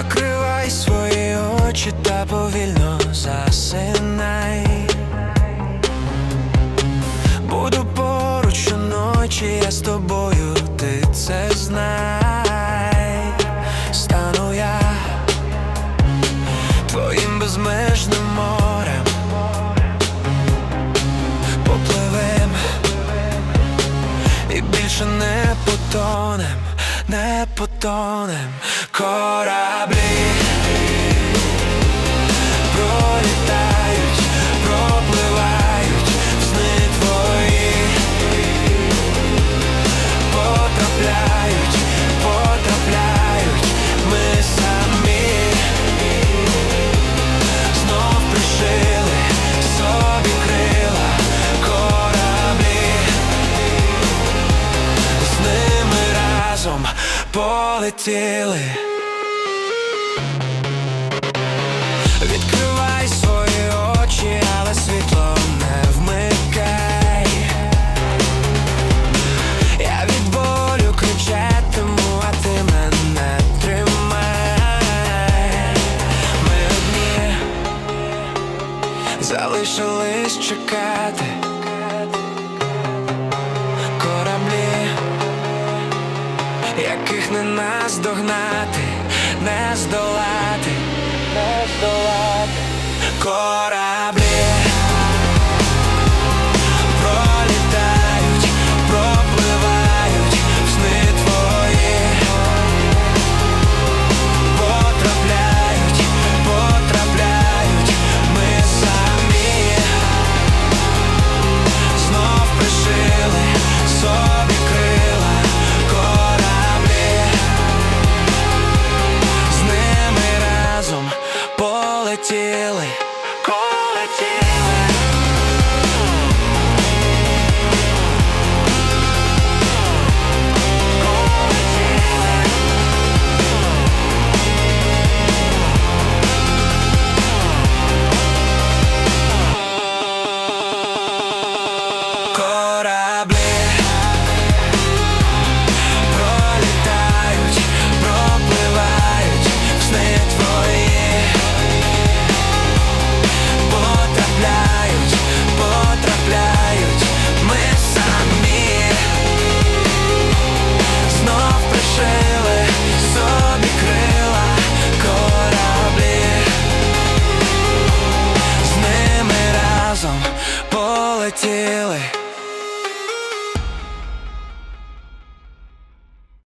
Закривай свої очі та повільно засинай. Буду поруч щоночі, я з тобою, ти це знай. Стану я твоїм безмежним морем. Попливем і більше не потонем, не потонем кораблі. Пролітають, полетіли. Відкривай свої очі, але світло не вмикай. Я від болю кричатиму, а ти мене тримай. Ми одні залишились чекати. Яких не наздогнати, не здолати, не здолати. Полетіли.